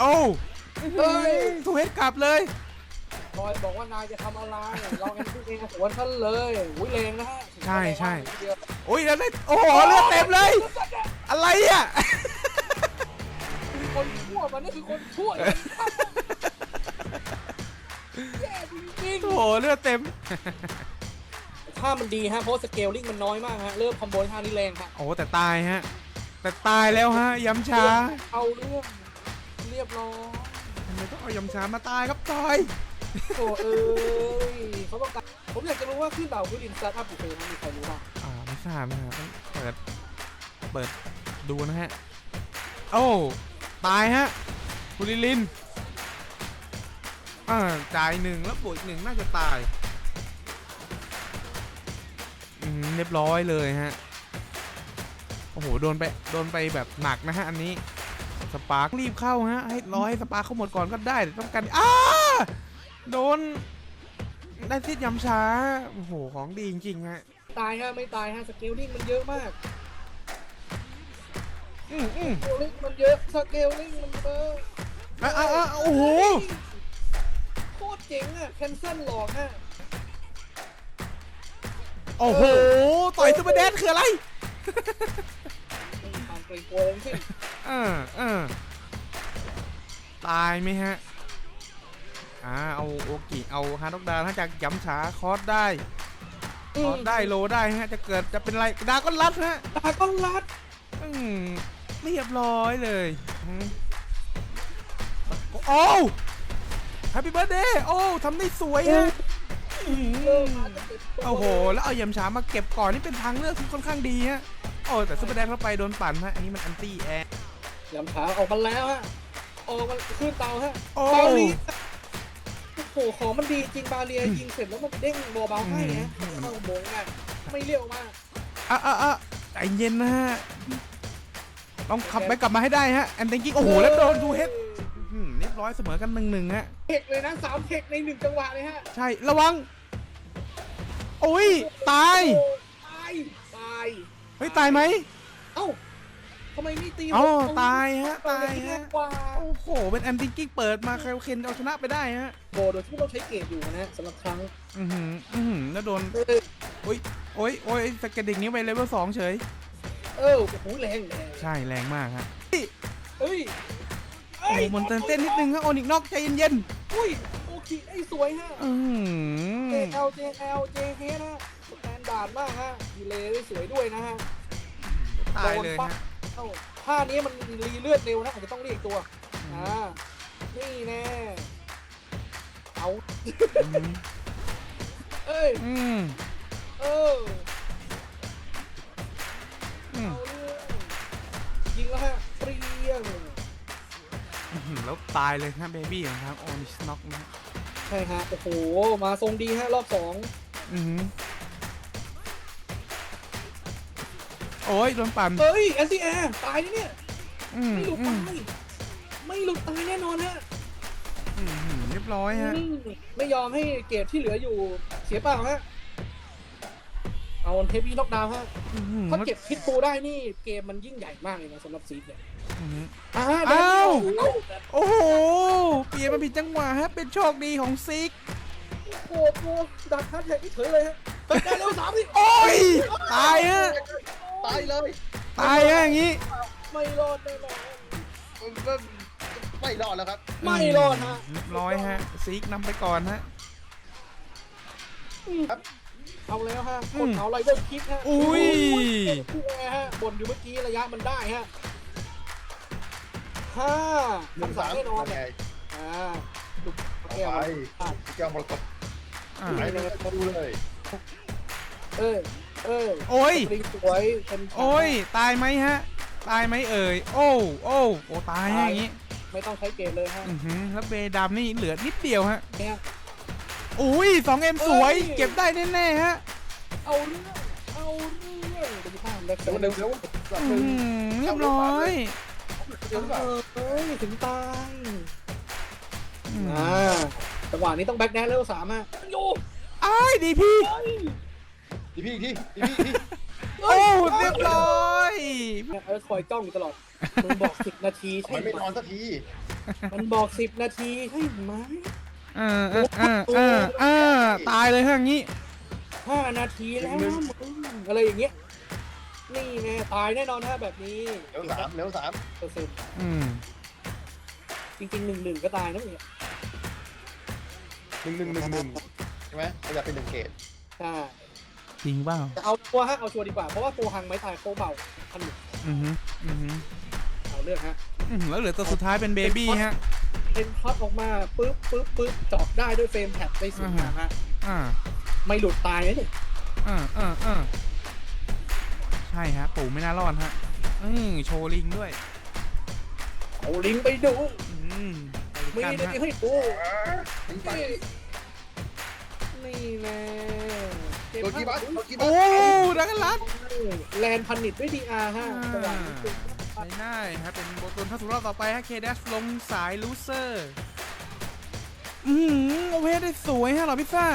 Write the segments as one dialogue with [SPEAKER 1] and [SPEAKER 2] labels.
[SPEAKER 1] โอ้
[SPEAKER 2] เฮ้ย
[SPEAKER 1] ทูเฮดกลับเลย
[SPEAKER 2] บอยบอกว่านายจะทำอะไรเราเองทุกเองสวนท่านเลยอุ้ยแรงนะฮะ
[SPEAKER 1] ใช่ใช่
[SPEAKER 2] เดียว
[SPEAKER 1] โอ้ยแล้วได้โอ้โหเลือดเต็มเลย อะไรอะ
[SPEAKER 2] คนชั่วมันนี่คือคนชั่วแย่จริง
[SPEAKER 1] โอ้โหเลือดเต็ม
[SPEAKER 2] ๆถ้ามันดีฮะเพราะสเกลลิ่งมันน้อยมากฮะเริ่มคอมโบท่านี้แรงครับ
[SPEAKER 1] โอ้แต่ตายฮะ แต่ตายแล้วฮะ ย้ำช้า
[SPEAKER 2] เอาเรื่องเรียบร้อย
[SPEAKER 1] ทำไมต้องเอาย้ำช้ามาตายครับจอย
[SPEAKER 2] โอ้เอ้ยเขาต้องการผมอยากจะรู้ว่าขึ้นเต่าคือดินสตาร์ทอัพอยู่เคยมีใครรู้บ้าง
[SPEAKER 1] อ่าไม่ทราบนะฮะต้องเปิดเปิดดูนะฮะโอ้ตายฮะคุณลิลินอ่าจ่ายหนึ่งแล้วบวกอีกหนึ่งน่าจะตายอืมเรียบร้อยเลยฮะโอ้โหโดนไปโดนไปแบบหนักนะฮะอันนี้ สปาร์ครีบเข้าฮะให้รอให้สปาร์คเข้าหมดก่อนก็ได้แต่ต้องการอ้าโดนได้ทิศยำช้าโอ้โหของดีจริงๆฮะ
[SPEAKER 2] ตายฮะไม่ตายฮะสเกลลิ่งมันเยอะมาก
[SPEAKER 1] อืมอืม
[SPEAKER 2] สเกลลิ่งมันเยอะสเกลลิ่งมันเยอะ
[SPEAKER 1] อะอะอะโอ้โห
[SPEAKER 2] โคตรเจ๋งอะแคนเซิลหลอกฮะ
[SPEAKER 1] โอ้โหต่อยซูเปอร์แดนคืออะไร
[SPEAKER 2] ไม่มีความเกรงกลัวเลยทั้งสิ้น
[SPEAKER 1] เออเออตายไหมฮะ อ่า เอาโอกิเอาฮาร์ดอกดาวถ้าจากย้ำช้าคอร์สได้คอร์สได้โลได้ฮะ จะเกิดจะเป็นไรดาก็รัดฮะ
[SPEAKER 2] ตาก็รัด
[SPEAKER 1] อืมเรียบร้อยเลยอืมโอ้แฮปปี้เบิร์ดเดย์โอ้ทำได้สวยฮะอื
[SPEAKER 2] เริ่ม
[SPEAKER 1] ม
[SPEAKER 2] มาจะเป็นตัว
[SPEAKER 1] โอ้โห แล้วเอายำช้ามาเก็บก่อนนี่เป็นทางเลือกที่ค่อนข้างดีฮะ โอ้แต่ซูเปอร์แดงเข้าไปโดนปั่นฮะ อันนี้มันอันตี้แอร์
[SPEAKER 2] ยำขาออกมาแล้วฮะ ออกมาขึ้นเตาฮะ
[SPEAKER 1] โอ้
[SPEAKER 2] บาเรียโอ้โหของมันดีจริงบาเรียยิงเสร็จแล้วมันเด้งเบาๆให้ฮะเข้าโมงอะไม่เลี้ยวมาก
[SPEAKER 1] อะอะอะใจเย็นนะฮะ ต้องขับไปกลับมาให้ได้ฮะแอนเทนกิ้งโอ้โห แล้วโดนดูเฮดอื้อหือเรียบร้อยเสมอกันหนึ่งหนึ่งฮะ
[SPEAKER 2] เทคเลยนะสามเทคในหนึ่งจังหวะเลยฮะ
[SPEAKER 1] ใช่ ระวัง โอ้ย ตาย
[SPEAKER 2] โอ้ตายตาย
[SPEAKER 1] เฮ้ย ตายไหม
[SPEAKER 2] เอ้า ทำไมไม่ตี
[SPEAKER 1] อ๋อ
[SPEAKER 2] ผม
[SPEAKER 1] ตายฮะตาย
[SPEAKER 2] เอ
[SPEAKER 1] ฮะ
[SPEAKER 2] เกว่า
[SPEAKER 1] โอ้โห เป็นแอนติกิ้งเปิดมาใครเคนเอาชนะไปได้ฮะ
[SPEAKER 2] โบโดยที่ไม่ต้องใช้เกรดอยู่นะฮะสำหรับครั้ง
[SPEAKER 1] อือหืออือหือแล้วโดน
[SPEAKER 2] เออ
[SPEAKER 1] โอ้ยโอ้ยโอ้ยสเก็ตดิ่งนี้ไปเลเวลสองเฉย
[SPEAKER 2] เออโอ้โหแรงแรง
[SPEAKER 1] ใช่แรงมากฮะ
[SPEAKER 2] เฮ้ย
[SPEAKER 1] โอ้โหมันเต้นเต้นนิดนึงฮะโอนิกนอกใจเย็น
[SPEAKER 2] อุ้ยโอเคไอ้สวยฮะ
[SPEAKER 1] ๆอือหือ
[SPEAKER 2] JL JL JH นะสแตนดาร์ดมากฮะดีเลยได้สวยด้วยนะฮะ
[SPEAKER 1] ตายเลย
[SPEAKER 2] โดนปั๊บ
[SPEAKER 1] ฮะ
[SPEAKER 2] เอ้าท่านี้มันรีเลือดเร็วนะอาจจะต้องเรียกตัวอ่านี่แน่เอา
[SPEAKER 1] อืม
[SPEAKER 2] เอ้ย
[SPEAKER 1] อืม
[SPEAKER 2] เออ
[SPEAKER 1] อืม
[SPEAKER 2] เอาเรื่องยิงแล้วฮะเปรี้ยง
[SPEAKER 1] อื้อหือแล้วตายเลยฮะเบบี้ของทางโอนิสน็อกนะฮะ
[SPEAKER 2] ใช่ฮะโอ้โหมาทรงดีฮะรอบสอง
[SPEAKER 1] อือ โอ้ยโดนปั่น
[SPEAKER 2] เอ้ยแอนตี้แอร์ตายนี่เนี่ย
[SPEAKER 1] อืม
[SPEAKER 2] ไม่หลุด
[SPEAKER 1] อื
[SPEAKER 2] ตามยไม่หลุดตายแน่นอนฮะ
[SPEAKER 1] อืมอืมเรียบร้อยฮะ
[SPEAKER 2] อืมไม่ยอมให้เกรดที่เหลืออยู่เสียเปล่าฮะ เอาเทปปี้น็อกดาวน์ฮะ
[SPEAKER 1] อื้อหือ
[SPEAKER 2] ถ้าเก็บพิษปูได้นี่เกมมันยิ่งใหญ่มากเลยนะสำหรับซีดเนี่ย
[SPEAKER 1] อื้อหือ
[SPEAKER 2] อ่า
[SPEAKER 1] อ้าว
[SPEAKER 2] เอ้า
[SPEAKER 1] โอ้โห เปลี่ยนมาผิดจังหวะฮะ เป็นโชคดีของซิก
[SPEAKER 2] โอ้โหดักคัดแท็กนี่เฉยเลยฮะไปได้แล้วสามสิ
[SPEAKER 1] โอ้ยตายฮะ
[SPEAKER 3] ตายเลย
[SPEAKER 1] ตายฮะอย่างงี้
[SPEAKER 2] ไม่รอดแน่นอน
[SPEAKER 3] ไม่รอดแล้วครับ
[SPEAKER 2] ไม่รอดฮะ
[SPEAKER 1] เรียบร้อยฮะซิกนำไปก่อนฮะ
[SPEAKER 2] เอาแล้วฮะ
[SPEAKER 1] อื
[SPEAKER 2] ก
[SPEAKER 1] ม
[SPEAKER 2] ดเอาไรเดอร์คิกฮะ
[SPEAKER 1] อุ้ย
[SPEAKER 2] คู่แอร์ฮะบ่นอยู่เมื่อกี้ระยะมันได้ฮะห้า
[SPEAKER 3] หนึ่ง
[SPEAKER 2] คำสั่
[SPEAKER 3] สางม
[SPEAKER 2] แน่นอน
[SPEAKER 3] ไง
[SPEAKER 2] เนี่ยอ่าลูก
[SPEAKER 3] เอา
[SPEAKER 2] แก้ว
[SPEAKER 3] ไป
[SPEAKER 2] อะ
[SPEAKER 3] แก้วมรกต
[SPEAKER 1] อ่า
[SPEAKER 3] ไหนเลยมาดูเลย
[SPEAKER 2] เออ เออ
[SPEAKER 1] โอ้ย
[SPEAKER 2] สปริงสวยเป็น
[SPEAKER 1] โอ้ย ตายไหมฮะ ตายไหมเอ่ย โอ้โอ้โอ้ตายฮะอย่างงี้
[SPEAKER 2] ไม่ต้องใช้เกมเลยฮะ
[SPEAKER 1] อือหือแล้วเบดำนี่เหลือนิดเดียวฮะ
[SPEAKER 2] เนี่ย
[SPEAKER 1] อุ้ยสองเอ็มสวย
[SPEAKER 2] เอ้ย
[SPEAKER 1] เก็บได้แน่ๆฮะ
[SPEAKER 2] เอาเรื่องเอาเรื่องเป็นภาพเล็ก
[SPEAKER 3] เดี๋ยวเดี๋ยวเดี๋ยวแบบ
[SPEAKER 1] อื
[SPEAKER 3] นึง
[SPEAKER 1] มเรียบร้อย
[SPEAKER 3] เดี๋ยวแบบ
[SPEAKER 2] เอ้ยถึงตาย
[SPEAKER 1] อืม
[SPEAKER 2] อ่าจังหวะนี้ต้องแบ็คแดนเลเวลสามฮะอยู่
[SPEAKER 1] อ้ายดีพี่
[SPEAKER 2] เฮ้ย
[SPEAKER 3] ดีพี่ที่ดีพี่ที่
[SPEAKER 1] โอ้เรียบร้อย
[SPEAKER 2] เออคอยจ้องอยู่ตลอดมึงบอกสิบนาที
[SPEAKER 3] ทำ
[SPEAKER 2] ใช่
[SPEAKER 3] ไม
[SPEAKER 2] ไหม
[SPEAKER 3] ไม่นอนสักที
[SPEAKER 2] เมันบอกสิบนาทีใช่ไหม
[SPEAKER 1] เออเออเออเออเออตายเลยฮะอย่างงี้
[SPEAKER 2] ห้านาทีแล้วนะมึงอะไรอย่างเงี้ย นี่ไงตายแน่นอนฮะแบบนี้
[SPEAKER 3] เร็วสามเร็วสาม
[SPEAKER 2] เปอร์เซ็นต์
[SPEAKER 1] อืม
[SPEAKER 2] จริงๆหนึ่งหนึ่งก็ตายนะเนี่ย
[SPEAKER 3] หนึ่งหนึ่งหนึ่งหนึ่งใช่ไหมเราอยากเป็นหนึ่งเกต
[SPEAKER 2] ใช่
[SPEAKER 1] จริงเปล่า
[SPEAKER 2] แต่เอาตัวฮะเอาชัวร์ดีกว่า เพราะว่าโปหังไม้ตายโคเบาพันหนึ่ง
[SPEAKER 1] อือฮึอือฮึ
[SPEAKER 2] เอาเรื่องฮะ
[SPEAKER 1] อืมแล้วเหลือตัวสุดท้ายเป็นเบบี้ฮะ
[SPEAKER 2] เป็นท็อตออกมาปึ๊บปึ๊บปึ๊บเจาะได้ด้วยเฟรมแท็บได้สูงมากฮะ
[SPEAKER 1] อ่า
[SPEAKER 2] ไม่หลุดตายนะเนี่ย
[SPEAKER 1] อ่าอ่าอ่าใช่ฮะ ปู่ไม่น่ารอดฮะ อืมโชว์ลิงด้วย
[SPEAKER 2] เอาลิงก์ไปดู
[SPEAKER 1] อืมไป
[SPEAKER 2] มี
[SPEAKER 1] กัน
[SPEAKER 2] ได้
[SPEAKER 1] ฮะ
[SPEAKER 2] ให้ดู
[SPEAKER 3] ยิงไป
[SPEAKER 2] นี่แน่เก็บ
[SPEAKER 3] โดนกี่บัต
[SPEAKER 2] ภาพ
[SPEAKER 3] โดนกี่บั
[SPEAKER 1] โอ้
[SPEAKER 3] ต
[SPEAKER 1] ดักลัด
[SPEAKER 2] แลนพันนิดด้วยดีอาร์ฮะ
[SPEAKER 1] อ่า
[SPEAKER 2] จังหวะนี้คือ
[SPEAKER 1] ไม่ได้ฮะเป็นบทลเข้าสู่รอบต่อไปฮะเคเดสลงสายลูเซอร์อืมโอเพได้สวยฮะเหรอพิซซ่า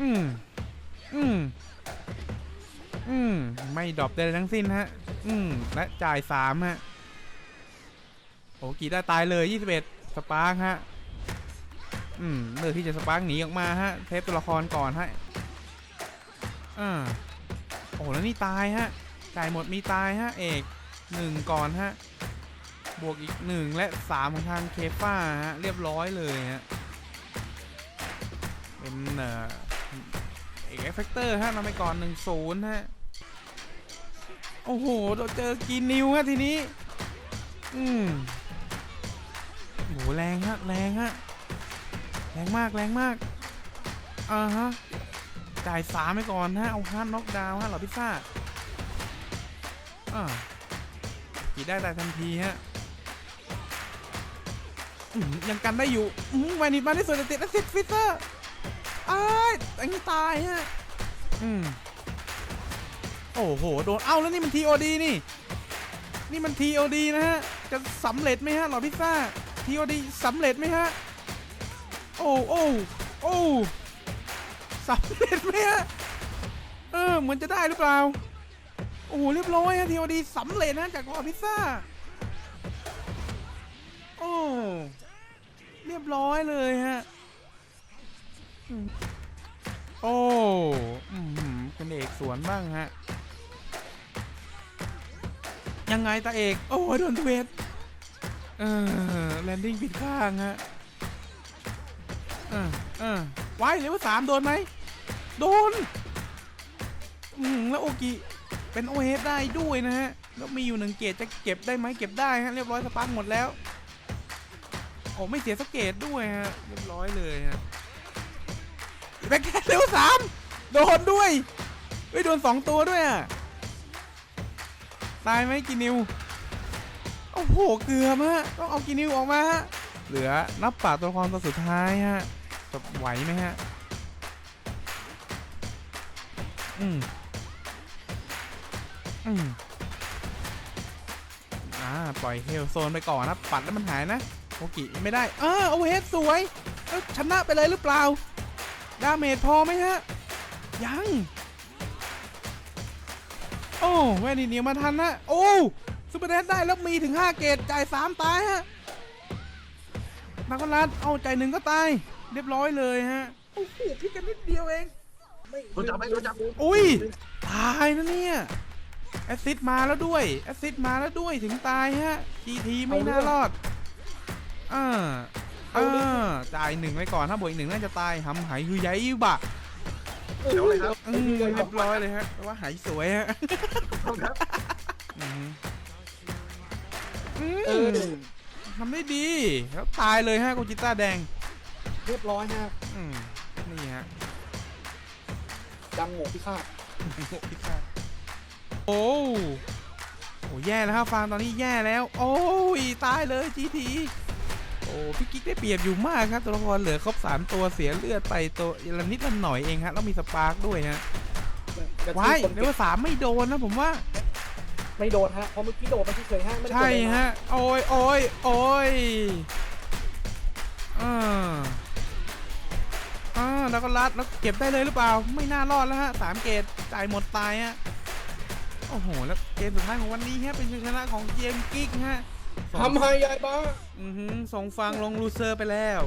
[SPEAKER 1] อืมอืมอืมไม่ดรอปใดๆทั้งสิ้นฮะ อืมและจ่ายสามฮะ โอ้กีได้ตายเลย 21 สปาร์คฮะ อืมเลือกที่จะสปาร์คหนีออกมาฮะเทปตัวละครก่อนฮะอ่าโอ้แล้วนี่ตายฮะจ่ายหมดมีตายฮะเอกหนึ่งก่อนฮะบวกอีกหนึ่งและสามของทางเคฟ้าฮะเรียบร้อยเลยฮะเป็นเอ่อเอกเอฟเฟกเตอร์ฮะนำไปก่อนหนึ่งศูนย์ฮะโอ้โหโดนเจอกินนิวฮะทีนี้ อืมโหแรงฮะ แรงฮะ รงมากแรงมากอ่าฮะจ่ายสามไปก่อนฮะเอาฮาร์ดน็อกดาวน์ฮะเหรอพิซซ่าอ่ากีได้แต่ทันทีฮะยังกันได้อยู่อื้อหือวานิดมาได้สวยต่ติดแอสซิดฟิเซอร์อ้ายอันนี้ตายฮะอืมโอ้โห โดน เอ้า แล้วนี่มัน TOD นี่ นี่มัน TOD นะฮะ จะสำเร็จไหมฮะเหรอพิซซ่า TOD สำเร็จไหมฮะ โอ้โอ้โอ้สำเร็จไหมฮะเออเหมือนจะได้หรือเปล่า โอ้เรียบร้อยฮะ TOD สำเร็จนะจากรอพิซซ่าโอ้เรียบร้อยเลยฮะโอ้อืมเป็นเอกสวนบ้างฮะ ยังไงตาเอก โอ้โดนทเวทเออแลนดิ้งผิดข้างฮะ เออเออไว้เลเวลสามโดนไหม โดน อืมแล้วโอกิเป็นโอเฮดได้ด้วยนะฮะ แล้วมีอยู่หนึ่งเกตจะเก็บได้ไหมเก็บได้ฮะ เรียบร้อยสปาร์กหมดแล้ว โอ้ไม่เสียสเกตด้วยฮะ เรียบร้อยเลยฮะแบ็คแคทเลเวลสามโดนด้วยเฮ้ยโดนสองตัวด้วยอะ ตายไหมกินิว โอ้โห เกือบฮะ ต้องเอากินิวออกมาฮะ เหลือนับป่าตัวละครตัวสุดท้ายฮะ จะไหวไหมฮะ อืม อืม อ่า ปล่อยเฮลโซนไปก่อนนะ ปัดแล้วมันหายนะโอกิไม่ได้อ่าโอเวสสวยเอ้าชนะไปเลยหรือเปล่า ดาเมจพอไหมฮะ ยัง โอ้แวนนี่เหนียวมาทันนะ โอ้ซูเปอร์เดสได้แล้วมีถึง 5 เกตจ่าย 3 ตายฮะนักรัดเอาใจหนึ่งก็ตาย เรียบร้อยเลยฮะโอ้โหพี่กันนิดเดียวเอง
[SPEAKER 2] ไม่
[SPEAKER 3] โดนจับไหมโดนจับ
[SPEAKER 1] อุ้ยตายนะเนี่ยแอสซิดมาแล้วด้วยแอสซิดมาแล้วด้วยถึงตายฮะทีทีไม่น่ารอดอ่าอ่าจ่ายหนึ่งไว้ก่อนถ้าบวกอีกหนึ่งน่าจะตายหำหายคือใหญ่บะ
[SPEAKER 3] เดี๋ยวเลยครับ
[SPEAKER 1] อืมเรียบร้อยเลยฮะแต่ว่าหายสวยฮะ
[SPEAKER 3] ครับ
[SPEAKER 1] อืมอื
[SPEAKER 2] เอ
[SPEAKER 1] ม
[SPEAKER 2] อ
[SPEAKER 1] ทำได้ดีแล้วตายเลยฮะโกจิต้าแดง
[SPEAKER 2] เรียบร้อยฮะ
[SPEAKER 1] อืมนี่ฮะ
[SPEAKER 2] ดังโง่พิฆาต
[SPEAKER 1] โอ้โหแย่แล้วครับฟางตอนนี้แย่แล้ว โอ้ยตายเลยจีทีโอ้พี่กิ๊กได้เปรียบอยู่มากครับตัวละครเหลือครบสามตัวเสียเลือดไปตัวละนิดละหน่อยเองฮะแล้วมีสปาร์กด้วยฮะ
[SPEAKER 2] แต่
[SPEAKER 1] ว้าย
[SPEAKER 2] ที่คน
[SPEAKER 1] เรียกว่าสามไม่โดนนะผมว่า
[SPEAKER 2] ไม่โดนฮะเพราะเมื่อกี้โดนมันที่เคยฮะไม่ได้
[SPEAKER 1] ใช่
[SPEAKER 2] โดนเลยน
[SPEAKER 1] ฮะโอ้ยโอ้ยโอ้ย แล้วก็รัดแล้วเก็บได้เลยหรือเปล่า ไม่น่ารอดแล้วฮะสามเกตจ่ายหมดตายฮะโอ้โหแล้วเกมสุดท้ายของวันนี้ฮะเป็นชัยชนะของเกมกิ๊กฮะ
[SPEAKER 2] ทำให้ยายบ้า
[SPEAKER 1] อือหือส่งฟังลงลูเซอร์ไปแล้ว